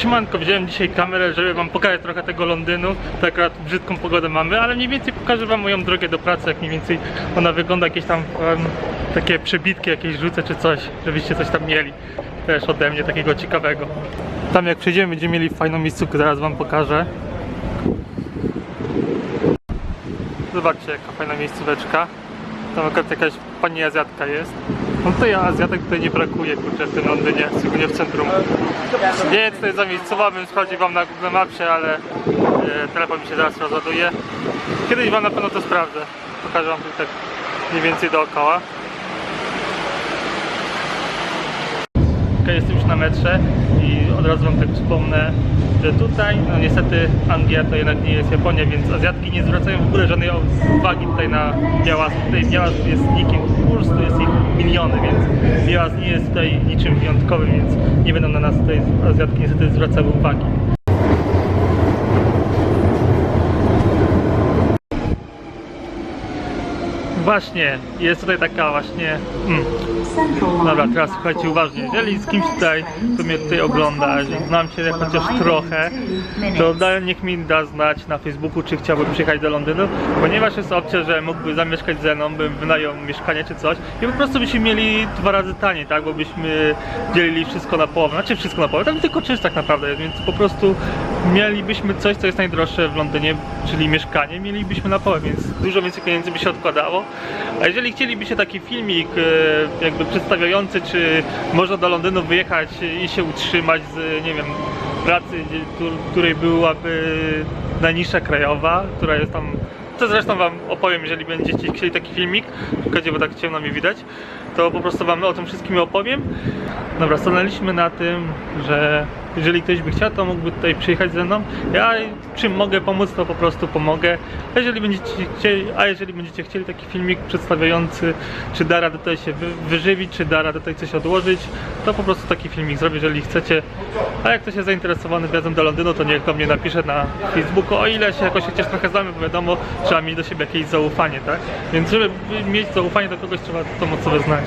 Siemanko, wziąłem dzisiaj kamerę, żeby wam pokazać trochę tego Londynu. Tak akurat brzydką pogodę mamy, ale mniej więcej pokażę wam moją drogę do pracy, jak mniej więcej ona wygląda, jakieś tam em, takie przebitki jakieś rzucę czy coś, żebyście coś tam mieli też ode mnie takiego ciekawego. Tam jak przejdziemy będziemy mieli fajną miejscówkę, zaraz wam pokażę. Zobaczcie jaka fajna miejscóweczka. Tam akurat jakaś pani Azjatka jest. No ja Azjatek tutaj nie brakuje, kurczę, w tym Londynie, szczególnie w centrum. Nie wiem, co jest za sprawdził wam na Google Mapsie, ale e, telefon mi się zaraz rozładuje. Kiedyś wam na pewno to sprawdzę. Pokażę wam tu tak mniej więcej dookoła. Jestem już na metrze i od razu wam tak wspomnę, że tutaj, no niestety Anglia to jednak nie jest Japonia, więc Azjatki nie zwracają w ogóle żadnej uwagi tutaj na białas. Tutaj białas jest nikim, po jest ich miliony, więc białas nie jest tutaj niczym wyjątkowym, więc nie będą na nas tutaj Azjatki niestety zwracały uwagi. Właśnie, jest tutaj taka właśnie... Mm, Dobra, teraz słuchajcie uważnie. Jeżeli z kimś tutaj, kto mnie tutaj ogląda, znam się chociaż trochę, to niech mi da znać na Facebooku, czy chciałby przyjechać do Londynu, ponieważ jest opcja, że mógłby zamieszkać ze mną, bym wynajął mieszkanie czy coś i po prostu byśmy mieli dwa razy taniej, tak, bo byśmy dzielili wszystko na połowę, znaczy wszystko na połowę, tam tylko czynsz tak naprawdę więc po prostu mielibyśmy coś, co jest najdroższe w Londynie, czyli mieszkanie, mielibyśmy na połowę, więc dużo więcej pieniędzy by się odkładało. A jeżeli chcielibyście taki filmik e, jakby przedstawiający, czy można do Londynu wyjechać i się utrzymać z, nie wiem, pracy, której byłaby najniższa krajowa, która jest tam to zresztą wam opowiem, jeżeli będziecie chcieli taki filmik, czekajcie, bo tak ciemno mi widać, to po prostu wam o tym wszystkim opowiem. Dobra, stanęliśmy na tym, że jeżeli ktoś by chciał, to mógłby tutaj przyjechać ze mną. Ja czym mogę pomóc, to po prostu pomogę. A jeżeli będziecie chcieli, a jeżeli będziecie chcieli taki filmik przedstawiający, czy da radę tutaj się wy, wyżywić, czy da radę tutaj coś odłożyć, to po prostu taki filmik zrobię, jeżeli chcecie. A jak ktoś jest zainteresowany wjazdem do Londynu, to niech do mnie napisze na Facebooku, o ile się jakoś chociaż trochę znamy, bo wiadomo, trzeba mieć do siebie jakieś zaufanie, tak? Więc żeby mieć zaufanie do kogoś, trzeba to mocno znać.